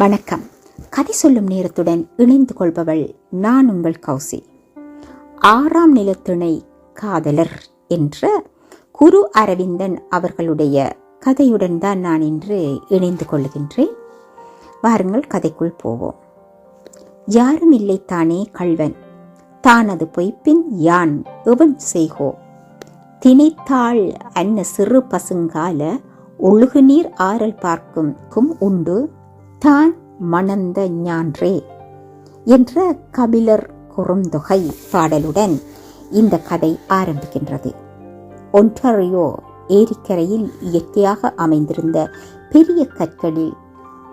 வணக்கம். கதை சொல்லும் நேரத்துடன் இணைந்து கொள்பவள் நான் உங்கள் கௌசி. ஆறாம் நிலத்திணை காதலர் என்ற குரு அரவிந்தன் அவர்களுடைய கதையுடன் தான் நான் இன்று இணைந்து கொள்கின்றேன். வாருங்கள் கதைக்குள் போவோம். யாரும் இல்லை தானே கள்வன். தானது பொய்ப்பின் யான் எவன் செய்கோ. திணைத்தாள் அன்ன சிறு பசுங்கால ஒழுகு நீர் ஆறல் பார்க்கும் கும் உண்டு. தான் மணந்த ஞான்றே என்ற கபிலர் குறுந்தொகை பாடலுடன் இந்த கதை ஆரம்பிக்கின்றது. ஒன்டாரியோ ஏரிக்கரையில் இயற்கையாக அமைந்திருந்த பெரிய கற்களில்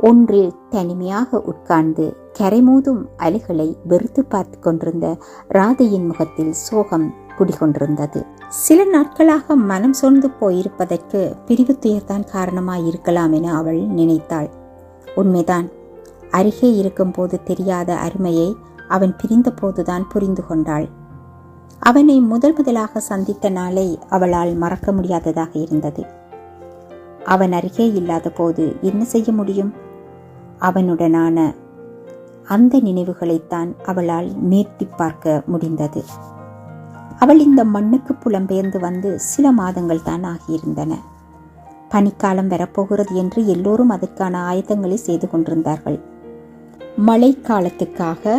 ஒன்றில் தனிமையாக உட்கார்ந்து கரைமோதும் அலைகளை வெறுத்து பார்த்து கொண்டிருந்த ராதையின் முகத்தில் சோகம் குடிகொண்டிருந்தது. சில நாட்களாக மனம் சோர்ந்து போயிருப்பதற்கு பிரிவு துயர்தான் காரணமாயிருக்கலாம் என அவள் நினைத்தாள். உண்மைதான். அருகே இருக்கும்போது தெரியாத அருமையை அவன் பிரிந்தபோதுதான் புரிந்து கொண்டாள். அவனை முதல் முதலாக சந்தித்த நாளை அவளால் மறக்க முடியாததாக இருந்தது. அவன் அருகே இல்லாத போது என்ன செய்ய முடியும்? அவனுடனான அந்த நினைவுகளைத்தான் அவளால் மீட்டி பார்க்க முடிந்தது. அவள் இந்த மண்ணுக்கு புலம்பெயர்ந்து வந்து சில மாதங்கள் தான் ஆகியிருந்தன. பனிக்காலம் வரப்போகிறது என்று எல்லோரும் அதற்கான ஆயத்தங்களை செய்து கொண்டிருந்தார்கள். மழை காலத்துக்காக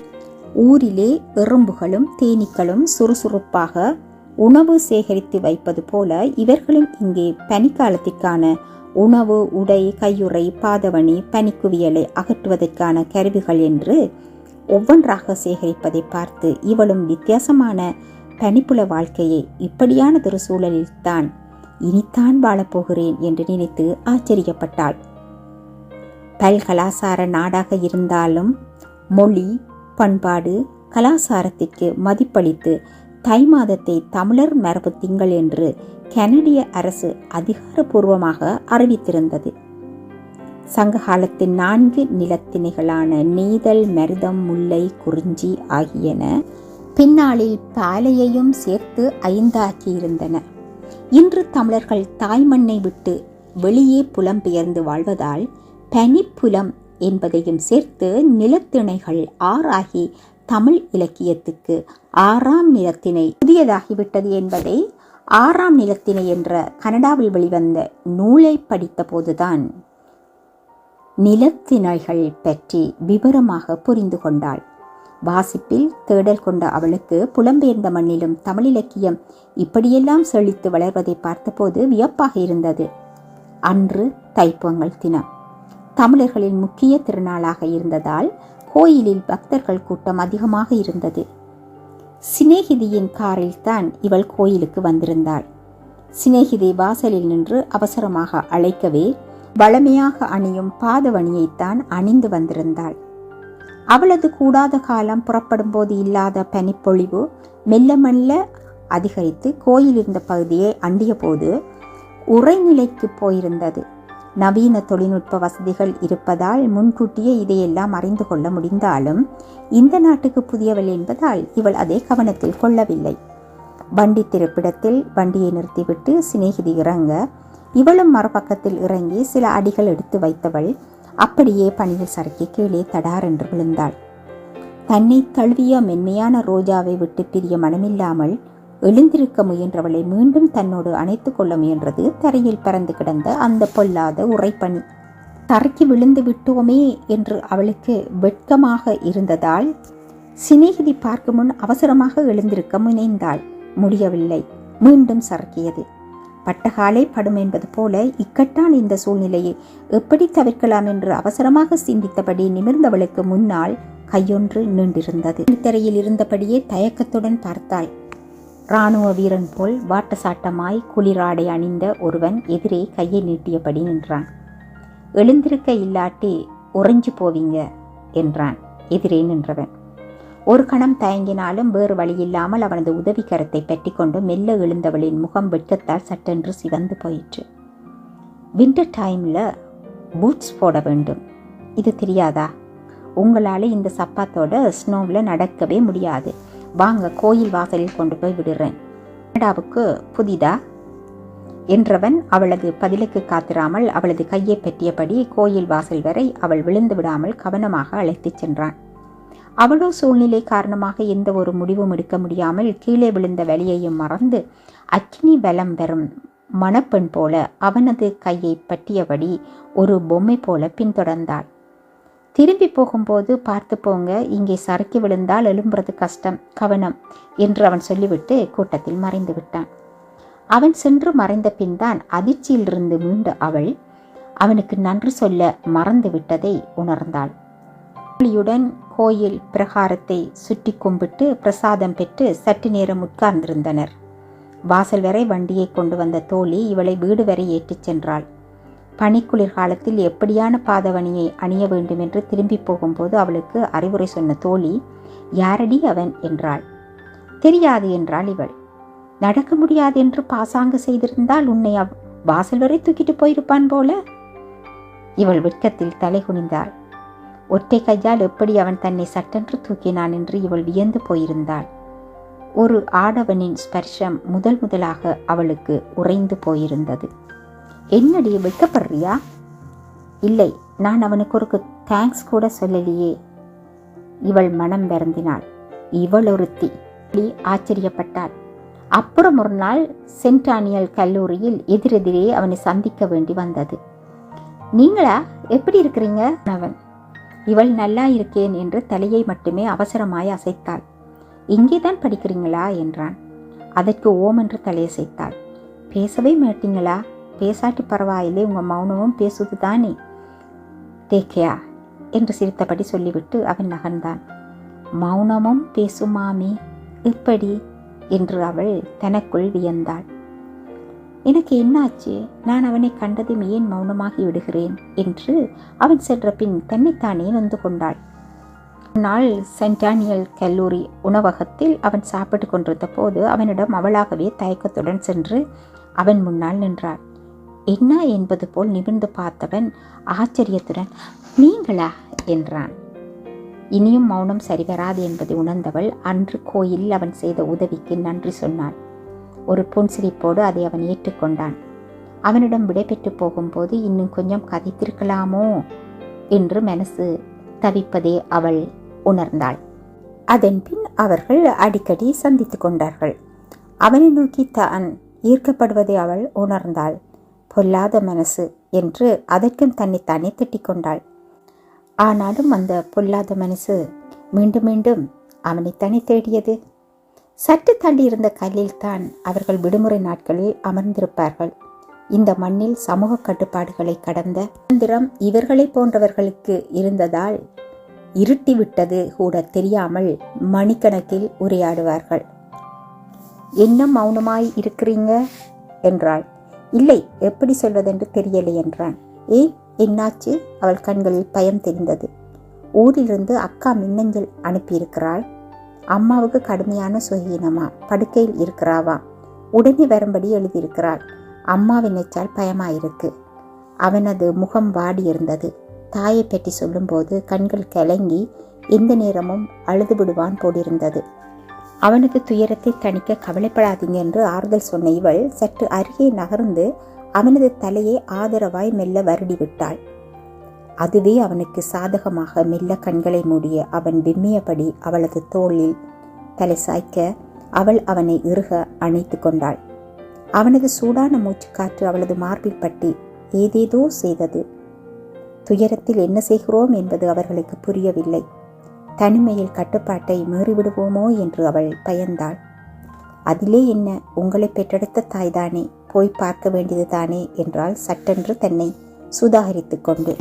ஊரிலே எறும்புகளும் தேனீக்களும் சுறுசுறுப்பாக உணவு சேகரித்து வைப்பது போல இவர்களும் இங்கே பனிக்காலத்திற்கான உணவு உடை கையுறை பாதவணி பனிக்குவியலை அகற்றுவதற்கான கருவிகள் என்று ஒவ்வொன்றாக சேகரிப்பதை பார்த்து இவளும் வித்தியாசமான பனிப்புல வாழ்க்கையை இப்படியானதொரு சூழலில்தான் இனித்தான் வாழப்போகிறேன் என்று நினைத்து ஆச்சரியப்பட்டாள். பல்கலாசார நாடாக இருந்தாலும் மொழி பண்பாடு கலாசாரத்திற்கு மதிப்பளித்து தை மாதத்தை தமிழர் மரபு திங்கள் என்று கனடிய அரசு அதிகாரப்பூர்வமாக அறிவித்திருந்தது. சங்ககாலத்தின் நான்கு நிலத்திணைகளான நீதல் மருதம் முல்லை குறிஞ்சி ஆகியன பின்னாளில் பாலையையும் சேர்த்து ஐந்தாக்கியிருந்தன. இன்று தமிழர்கள் தாய்மண்ணை விட்டு வெளியே புலம்பெயர்ந்து வாழ்வதால் பனிப்புலம் என்பதையும் சேர்த்து நிலத்திணைகள் ஆறாகி தமிழ் இலக்கியத்துக்கு ஆறாம் நிலத்திணை புதியதாகிவிட்டது என்பதை ஆறாம் நிலத்திணை என்ற கனடாவில் வெளிவந்த நூலை படித்த போதுதான் நிலத்திணைகள் பற்றி விவரமாக புரிந்து கொண்டாள். வாசிப்பில் தேடல் கொண்ட அவளுக்கு புலம்பெயர்ந்த மண்ணிலும் தமிழிலக்கியம் இப்படியெல்லாம் செழித்து வளர்வதை பார்த்தபோது வியப்பாக இருந்தது. அன்று தைப்பொங்கல் தினம். தமிழர்களின் முக்கிய திருநாளாக இருந்ததால் கோயிலில் பக்தர்கள் கூட்டம் அதிகமாக இருந்தது. சிநேகிதியின் காரில் தான் இவள் கோயிலுக்கு வந்திருந்தாள். சிநேகிதி வாசலில் நின்று அவசரமாக அழைக்கவே வளமையாக அணியும் பாதவணியைத்தான் அணிந்து வந்திருந்தாள். அவளது கூடாத காலம் புறப்படும் போது இல்லாத பனிப்பொழிவு மெல்ல மெல்ல அதிகரித்து கோயில் இருந்த பகுதியை அண்டிய போது உரைநிலைக்கு போயிருந்தது. நவீன தொழில்நுட்ப வசதிகள் இருப்பதால் முன்கூட்டியே இதையெல்லாம் அறிந்து கொள்ள முடிந்தாலும் இந்த நாட்டுக்கு புதியவள் என்பதால் இவள் அதை கவனத்தில் கொள்ளவில்லை. வண்டி திருப்பிடத்தில் வண்டியை நிறுத்திவிட்டு சிநேகிதி இறங்க இவளும் மறுபக்கத்தில் இறங்கி சில அடிகள் எடுத்து வைத்தவள் அப்படியே பணியில் சறுக்கி கீழே தடார் என்று விழுந்தாள். தன்னை தழுவிய மென்மையான ரோஜாவை விட்டு பிரிய மனமில்லாமல் எழுந்திருக்க முயன்றவளை மீண்டும் தன்னோடு அணைத்து கொள்ள முயன்றது தரையில் பறந்து கிடந்த அந்த பொல்லாத உரைப்பணி தரைக்கு விழுந்து விட்டோமே என்று அவளுக்கு வெட்கமாக இருந்ததால் சிநேகிதி பார்க்கும் முன் அவசரமாக எழுந்திருக்க முனைந்தாள். முடியவில்லை. மீண்டும் சறுக்கியது. பட்டகாலை படும் என்பது போல இக்கட்டான இந்த சூழ்நிலையை எப்படி தவிர்க்கலாம் என்று அவசரமாக சிந்தித்தபடி நிமிர்ந்தவளுக்கு முன்னால் கையொன்று நீண்டிருந்தது. திரையில் இருந்தபடியே தயக்கத்துடன் பார்த்தாள். இராணுவ வீரன் போல் வாட்டசாட்டமாய் குளிராடை அணிந்த ஒருவன் எதிரே கையை நீட்டியபடி நின்றான். எழுந்திருக்க இல்லாட்டி உறைஞ்சு போவீங்க என்றான். எதிரே நின்றவன். ஒரு கணம் தயங்கினாலும் வேறு வழியில்லாமல் அவனது உதவிக்கரத்தை பற்றி கொண்டு மெல்ல எழுந்தவளின் முகம் வெட்கத்தால் சட்டென்று சிவந்து போயிற்று. வின்டர் டைமில் பூட்ஸ் போட வேண்டும். இது தெரியாதா? உங்களால் இந்த சப்பாத்தோட ஸ்னோவில் நடக்கவே முடியாது. வாங்க கோயில் வாசலில் கொண்டு போய் விடுறேன். கனடாவுக்கு புதிதா? என்றவன் அவளது பதிலுக்கு காத்திராமல் அவளது கையை பற்றியபடி கோயில் வாசல் வரை அவள் விழுந்து விடாமல் கவனமாக அழைத்துச் சென்றான். அவளோ சூழ்நிலை காரணமாக எந்த ஒரு முடிவும் எடுக்க முடியாமல் கீழே விழுந்த வழியையும் மறந்து அக்னி பலம் பெறும் மணப்பெண் போல அவனது கையை பற்றியபடி ஒரு பொம்மை போல பின்தொடர்ந்தாள். திரும்பி போகும்போது பார்த்து போங்க இங்கே சறுக்கி விழுந்தால் எழும்புறது கஷ்டம் கவனம் என்று அவன் சொல்லிவிட்டு கூட்டத்தில் மறைந்து விட்டான். அவன் சென்று மறைந்த பின்தான் அதிர்ச்சியிலிருந்து மீண்டு அவள் அவனுக்கு நன்றி சொல்ல மறந்து விட்டதை உணர்ந்தாள். யுடன் கோயில் பிரகாரத்தை சுற்றி கும்பிட்டு பிரசாதம் பெற்று சற்று நேரம் உட்கார்ந்திருந்தனர். வாசல் வரை வண்டியை கொண்டு வந்த தோழி இவளை வீடு வரை ஏற்றிச் சென்றாள். பனிக்குளிர் காலத்தில் எப்படியான பாதவணியை அணிய வேண்டும் என்று திரும்பி போகும்போது அவளுக்கு அறிவுரை சொன்ன தோழி யாரடி அவன்? என்றாள். தெரியாது என்றாள் இவள். நடக்க முடியாது என்று பாசாங்கு செய்திருந்தால் உன்னை வாசல் வரை தூக்கிட்டு போயிருப்பான் போல. இவள் வெட்கத்தில் தலை குனிந்தாள். ஒற்றை கையால் எப்படி அவன் தன்னை சட்டென்று தூக்கினான் என்று இவள் வியந்து போயிருந்தாள். ஒரு ஆடவனின் ஸ்பர்ஷம் முதல் முதலாக அவளுக்கு உறைந்து போயிருந்தது. என்னடி வெட்கப்படுறியா? இல்லை நான் அவனுக்கு ஒரு தேங்க்ஸ் கூட சொல்லலையே. இவள் மனம் வருந்தினாள். இவள் ஒருத்தி. ஆச்சரியப்பட்டாள் அப்புறம் ஒரு நாள் சென்டானியல் கல்லூரியில் எதிரெதிரே அவனை சந்திக்க வேண்டி வந்தது. நீங்களா? எப்படி இருக்கிறீங்க? அவன் இவள் நல்லா இருக்கேன் என்று தலையை மட்டுமே அவசரமாய் அசைத்தாள். இங்கே தான் படிக்கிறீங்களா? என்றான். அதற்கு ஓம் என்று தலையசைத்தாள் பேசவே மாட்டீங்களா? பேசாட்டி பரவாயில்லை உங்கள் மௌனமும் பேசுவது தானே தேக்கையா என்று சிரித்தபடி சொல்லிவிட்டு அவன் நகர்ந்தான். மௌனமும் பேசுமாமே எப்படி? என்று அவள் தனக்குள் வியந்தாள். எனக்கு என்னாச்சு? நான் அவனை கண்டதும் ஏன் மௌனமாகி விடுகிறேன்? என்று அவன் சென்ற பின் தன்னைத்தானே நொந்து கொண்டாள். நாள் சென்டானியல் கல்லூரி உணவகத்தில் அவன் சாப்பிட்டு கொண்டிருந்த போது அவனிடம் அவளாகவே தயக்கத்துடன் சென்று அவன் முன்னால் நின்றாள். என்ன? என்பது போல் நிமிர்ந்து பார்த்தவன் ஆச்சரியத்துடன் நீங்களா? என்றான். இனியும் மௌனம் சரிவராது என்பதை உணர்ந்தவள் அன்று கோயிலில் அவன் செய்த உதவிக்கு நன்றி சொன்னாள். ஒரு புன்சிரிப்போடு அதை அவன் ஏற்றுக்கொண்டான். அவனிடம் விடைபெற்று போகும்போது இன்னும் கொஞ்சம் கதைத்திருக்கலாமோ? என்று மனசு தவிப்பதே அவள் உணர்ந்தாள். அதன் பின் அவர்கள் அடிக்கடி சந்தித்து கொண்டார்கள். அவனை நோக்கி தான் ஈர்க்கப்படுவதை அவள் உணர்ந்தாள். பொல்லாத மனசு என்று அதற்கும் தன்னைத்தானே திட்டிக் ஆனாலும் அந்த பொல்லாத மனசு மீண்டும் மீண்டும் அவனைத்தானே தேடியது. சற்று தாண்டி இருந்த கல்லில் தான் அவர்கள் விடுமுறை நாட்களில் அமர்ந்திருப்பார்கள். இந்த மண்ணில் சமூக கட்டுப்பாடுகளை கடந்த சுதந்திரம் இவர்களை போன்றவர்களுக்கு இருந்ததால் இருட்டி விட்டது கூட தெரியாமல் மணிக்கணக்கில் உரையாடுவார்கள். என்ன மௌனமாய் இருக்கிறீங்க? என்றாள். இல்லை எப்படி சொல்வதென்று தெரியலை என்றான். ஏன் என்னாச்சு? அவள் கண்களில் பயம் தெரிந்தது. ஊரிலிருந்து அக்கா மின்னஞ்சல் அனுப்பியிருக்கிறாள். அம்மாவுக்கு கடுமையான சுகீனமா படுக்கையில் இருக்கிறாவா? உடனே வரும்படி எழுதியிருக்கிறாள். அம்மாவை நினைச்சால் பயமாயிருக்கு. அவனது முகம் வாடி இருந்தது. தாயை பற்றி சொல்லும்போது கண்கள் கலங்கி எந்த நேரமும் அழுது விடுவான் போடியிருந்தது அவனுக்கு துயரத்தை தணிக்க கவலைப்படாதீங்க என்று ஆறுதல் சொன்ன இவள் சற்று அருகே நகர்ந்து அவனது தலையை ஆதரவாய் மெல்ல வருடி விட்டாள். அதுவே அவனுக்கு சாதகமாக மெல்ல கண்களை மூடிய அவன் விம்மியபடி அவளது தோளில் தலை சாய்க்க அவள் அவனை இறுக அணைத்து கொண்டாள். அவனது சூடான மூச்சு காற்று அவளது மார்பில் பட்டி ஏதேதோ செய்தது. துயரத்தில் என்ன செய்கிறோம் என்பது அவர்களுக்கு புரியவில்லை. தனிமையில் கட்டுப்பாட்டை மீறிவிடுவோமோ என்று அவள் பயந்தாள். அதிலே என்ன? உங்களை பெற்றெடுத்த தாய்தானே? போய் பார்க்க வேண்டியது தானே என்றால் சட்டென்று தன்னை சுதாகரித்து கொண்டு.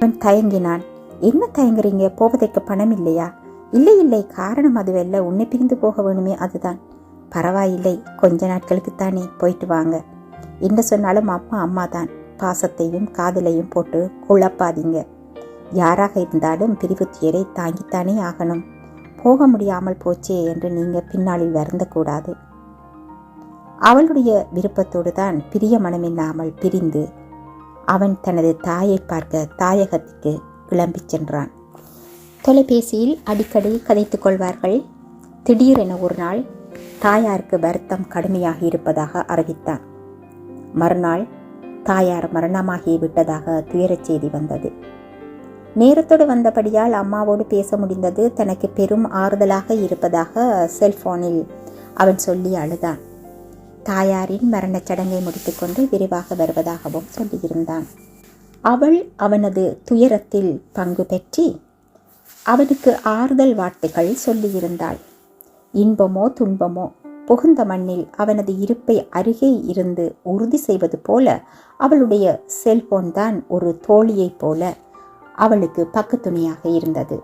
அவன் தயங்கினான். என்ன தயங்குறீங்க? போவதற்கு பணம் இல்லையா? இல்லை இல்லை. காரணம் அதுவெல்ல. உன்னை பிரிந்து போக வேணுமே அதுதான். பரவாயில்லை. கொஞ்ச நாட்களுக்கு தானே. போயிட்டு வாங்க. என்ன சொன்னாலும் அம்மா அம்மா தான் பாசத்தையும் காதலையும் போட்டு குழப்பாதீங்க. யாராக இருந்தாலும் பிரிவு துயரை தாங்கித்தானே ஆகணும். போக முடியாமல் போச்சே என்று நீங்க பின்னாளில் வருந்தக்கூடாது. அவளுடைய விருப்பத்தோடு தான் பிரிய மனமில்லாமல் பிரிந்து அவன் தனது தாயை பார்க்க தாயகத்துக்கு கிளம்பிச் சென்றான். தொலைபேசியில் அடிக்கடி கதைத்துக் கொள்வார்கள். திடீரென ஒரு நாள் தாயாருக்கு வருத்தம் கடுமையாக இருப்பதாக அறிவித்தான். மறுநாள் தாயார் மரணமாகி விட்டதாக துயரச் செய்தி வந்தது. நேரத்தோடு வந்தபடியால் அம்மாவோடு பேச முடிந்தது. தனக்கு பெரும் ஆறுதலாக இருப்பதாக செல்போனில் அவன் சொல்லி அழுதான். தாயாரின் மரணச் சடங்கை முடித்துக்கொண்டு விரிவாக வருவதாகவும் சொல்லியிருந்தான். அவள் அவனது துயரத்தில் பங்கு பெற்றி அவனுக்கு ஆறுதல் வார்த்தைகள் சொல்லியிருந்தாள். இன்பமோ துன்பமோ புகுந்த மண்ணில் அவனது இருப்பை அருகே இருந்து உறுதி செய்வது போல அவளுடைய செல்போன் தான் ஒரு தோழியைப் போல அவளுக்கு பக்கத்துணையாக இருந்தது.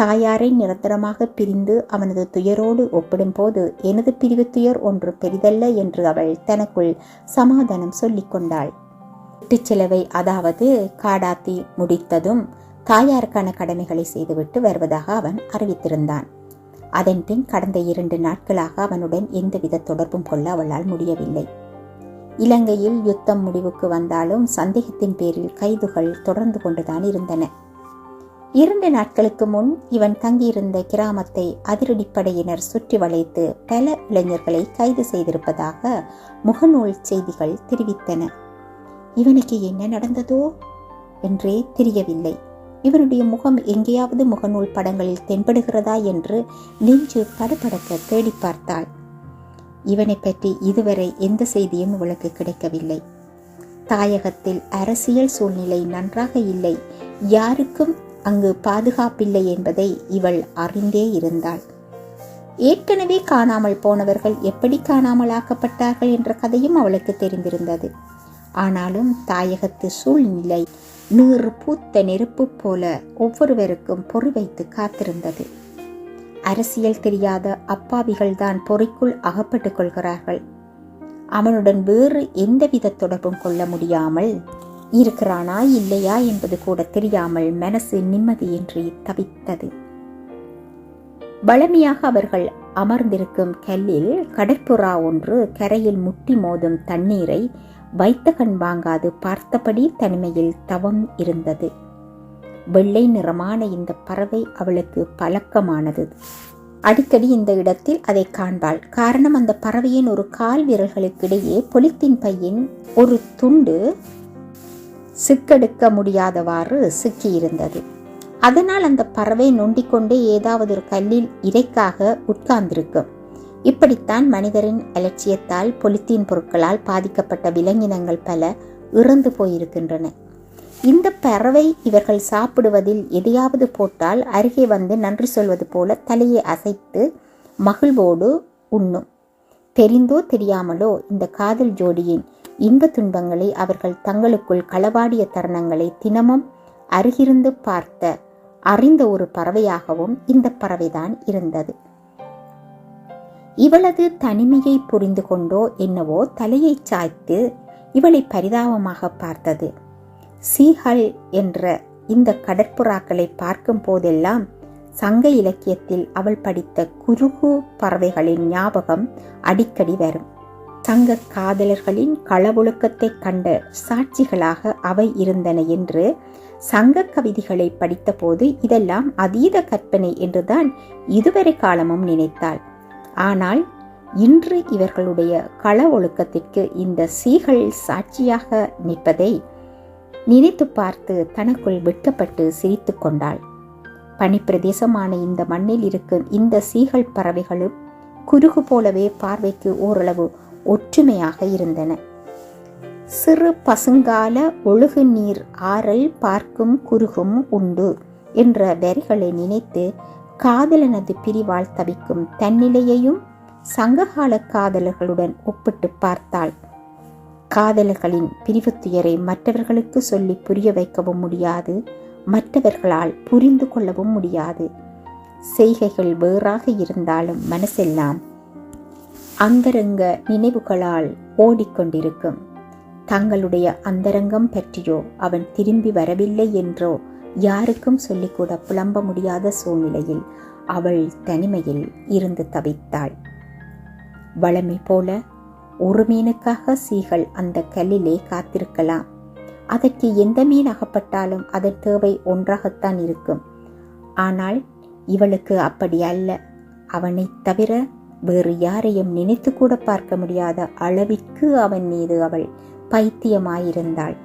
தாயாரை நிரந்தரமாக பிரிந்து அவனது துயரோடு ஒப்பிடும்போது எனது பிரிவு துயர் ஒன்று பெரிதல்ல என்று அவள் தனக்குள் சமாதானம் சொல்லிக் கொண்டாள். வீட்டுச் செலவை அதாவது காடாத்தி முடித்ததும் தாயாருக்கான கடமைகளை செய்துவிட்டு வருவதாக அவன் அறிவித்திருந்தான். அதன்பின் கடந்த இரண்டு நாட்களாக அவனுடன் எந்தவித தொடர்பும் கொள்ள அவளால் முடியவில்லை. இலங்கையில் யுத்தம் முடிவுக்கு வந்தாலும் சந்தேகத்தின் பேரில் கைதுகள் தொடர்ந்து கொண்டுதான் இருந்தன. இரண்டு நாட்களுக்கு முன் இவன் தங்கியிருந்த கிராமத்தை அதிரடிப்படையினர் சுற்றி வளைத்து பல இளைஞர்களை கைது செய்திருப்பதாக முகநூல் செய்திகள் தெரிவித்தன. இவனுக்கு என்ன நடந்ததோ? என்றே தெரியவில்லை. இவனுடைய முகம் எங்கேயாவது முகநூல் படங்களில் தென்படுகிறதா? என்று நெஞ்சு படபடக்க தேடி பார்த்தாள். இவனை பற்றி இதுவரை எந்த செய்தியும் இவளுக்கு கிடைக்கவில்லை. தாயகத்தில் அரசியல் சூழ்நிலை நன்றாக இல்லை. யாருக்கும் அங்கு பாதுகாப்பில்லை என்பதை இவள் அறிந்தே இருந்தாள். ஏற்கனவே காணாமல் போனவர்கள் எப்படி காணாமலாக்கப்பட்டார்கள் என்ற கதையும் அவளுக்கு தெரிந்திருந்தது. ஆனாலும் தாயகத்து சூழ்நிலை நீர் பூத்த நெருப்பு போல ஒவ்வொருவருக்கும் பொறி வைத்து காத்திருந்தது. அரசியல் தெரியாத அப்பாவிகள்தான் பொறிக்குள் அகப்பட்டுக் கொள்கிறார்கள். அவனுடன் வேறு எந்தவித தொடர்பும் கொள்ள முடியாமல் இருக்கிறானா இல்லையா என்பது கூட தெரியாமல் மனசு நிம்மதியின்றி தவித்தது. வளமையாக அவர்கள் அமர்ந்திருக்கும் கல்லில் கடற்புறா ஒன்று கரையில் முட்டி மோதும் தண்ணீரை வைத்த கண் வாங்காது பார்த்தபடி தனிமையில் தவம் இருந்தது. வெள்ளை நிறமான இந்த பறவை அவளுக்கு பழக்கமானது. அடிக்கடி இந்த இடத்தில் அதை காண்பாள். காரணம் அந்த பறவையின் ஒரு கால் விரல்களுக்கிடையே பொலித்தீன் பையின் ஒரு துண்டு சிக்கெடுக்க முடியாதவாறு சிக்கியிருந்தது. அதனால் அந்த பறவை நொண்டிக்கொண்டே ஏதாவது ஒரு கல்லில் இறைக்காக உட்கார்ந்திருக்கும். இப்படித்தான் மனிதரின் அலட்சியத்தால் பொலித்தீன் பொருட்களால் பாதிக்கப்பட்ட விலங்கினங்கள் பல இறந்து போயிருக்கின்றன. இந்த பறவை இவர்கள் சாப்பிடுவதில் எதையாவது போட்டால் அருகே வந்து நன்றி சொல்வது போல தலையை அசைத்து மகிழ்வோடு உண்ணும். தெரிந்தோ தெரியாமலோ இந்த காதல் ஜோடியின் இன்ப துன்பங்களை அவர்கள் தங்களுக்குள் களவாடிய தருணங்களை தினமும் அருகிருந்து பார்த்த அறிந்த ஒரு பறவையாகவும் இந்த பறவைதான் இருந்தது. இவளது தனிமையை புரிந்து கொண்டோ என்னவோ தலையை சாய்த்து இவளை பரிதாபமாக பார்த்தது. சீஹல் என்ற இந்த கடற்புறாக்களை பார்க்கும் போதெல்லாம் சங்க இலக்கியத்தில் அவள் படித்த குருகு பறவைகளின் ஞாபகம் அடிக்கடி வரும். தங்க காதலர்களின் களவொழுக்கத்தை கண்ட சாட்சிகளாக அவை இருந்தன என்று சங்க கவிதைகளை படித்தபோது இதெல்லாம் அதீத கற்பனை என்றுதான் இதுவரை காலமும் நினைத்தாள். ஆனால் இன்று இவர்களுடைய கள ஒழுக்கத்திற்கு இந்த சீகள் சாட்சியாக நிற்பதை நினைத்து பார்த்து தனக்குள் வெட்கப்பட்டு சிரித்து கொண்டாள். பனிப்பிரதேசமான இந்த மண்ணில் இருக்கும் இந்த சீகள் பறவைகளும் குருகு போலவே பார்வைக்கு ஓரளவு ஒற்றுமையாக இருந்தன. சிறு பசுங்கால ஒழுகு நீர் ஆறல் பார்க்கும் குருகும் உண்டு என்ற வரிகளை நினைத்து காதலனது பிரிவால் தவிக்கும் தன்னிலையையும் சங்ககால காதலர்களுடன் ஒப்பிட்டு பார்த்தாள். காதலர்களின் பிரிவு துயரை மற்றவர்களுக்கு சொல்லி புரிய வைக்கவும் முடியாது மற்றவர்களால் புரிந்து கொள்ளவும் முடியாது. செய்கைகள் வேறாக இருந்தாலும் மனசெல்லாம் அந்தரங்க நினைவுகளால் ஓடிக்கொண்டிருக்கும். தங்களுடைய அந்தரங்கம் பற்றியோ அவன் திரும்பி வரவில்லை என்றோ யாருக்கும் சொல்லிக்கூட புலம்ப முடியாத சூழ்நிலையில் அவள் தனிமையில் இருந்து தவித்தாள். வளமை போல ஒரு மீனுக்காக சீகள் அந்த கல்லிலே காத்திருக்கலாம். அதற்கு எந்த மீன் அகப்பட்டாலும் அதன் தேவை ஒன்றாகத்தான் இருக்கும். ஆனால் இவளுக்கு அப்படி அல்ல. அவனைத் தவிர வேறு யாரையும் நினைத்து கூட பார்க்க முடியாத அளவிற்கு அவன் மீது அவள் பைத்தியமாயிருந்தாள்.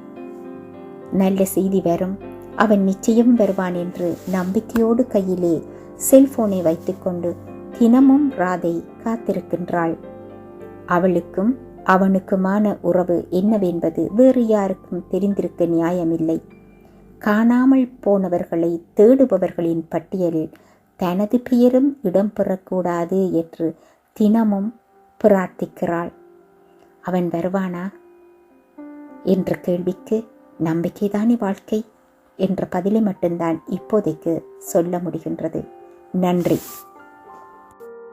நல்ல செய்தி வரும். அவன் நிச்சயம் வருவான் என்று நம்பிக்கையோடு கையிலே செல்போனை வைத்துக்கொண்டு தினமும் ராதை காத்திருக்கின்றாள். அவளுக்கும் அவனுக்குமான உறவு என்னவென்பது வேறு யாருக்கும் தெரிந்திருக்க நியாயமில்லை. காணாமல் போனவர்களை தேடுபவர்களின் பட்டியலில் தனது பெயரும் இடம்பெறக்கூடாது என்று தினமும் பிரார்த்திக்கிறாள். அவன் வருவானா? என்ற கேள்விக்கு நம்பிக்கைதானே வாழ்க்கை? என்ற பதிலை மட்டும்தான் இப்போதைக்கு சொல்ல முடிகின்றது. நன்றி.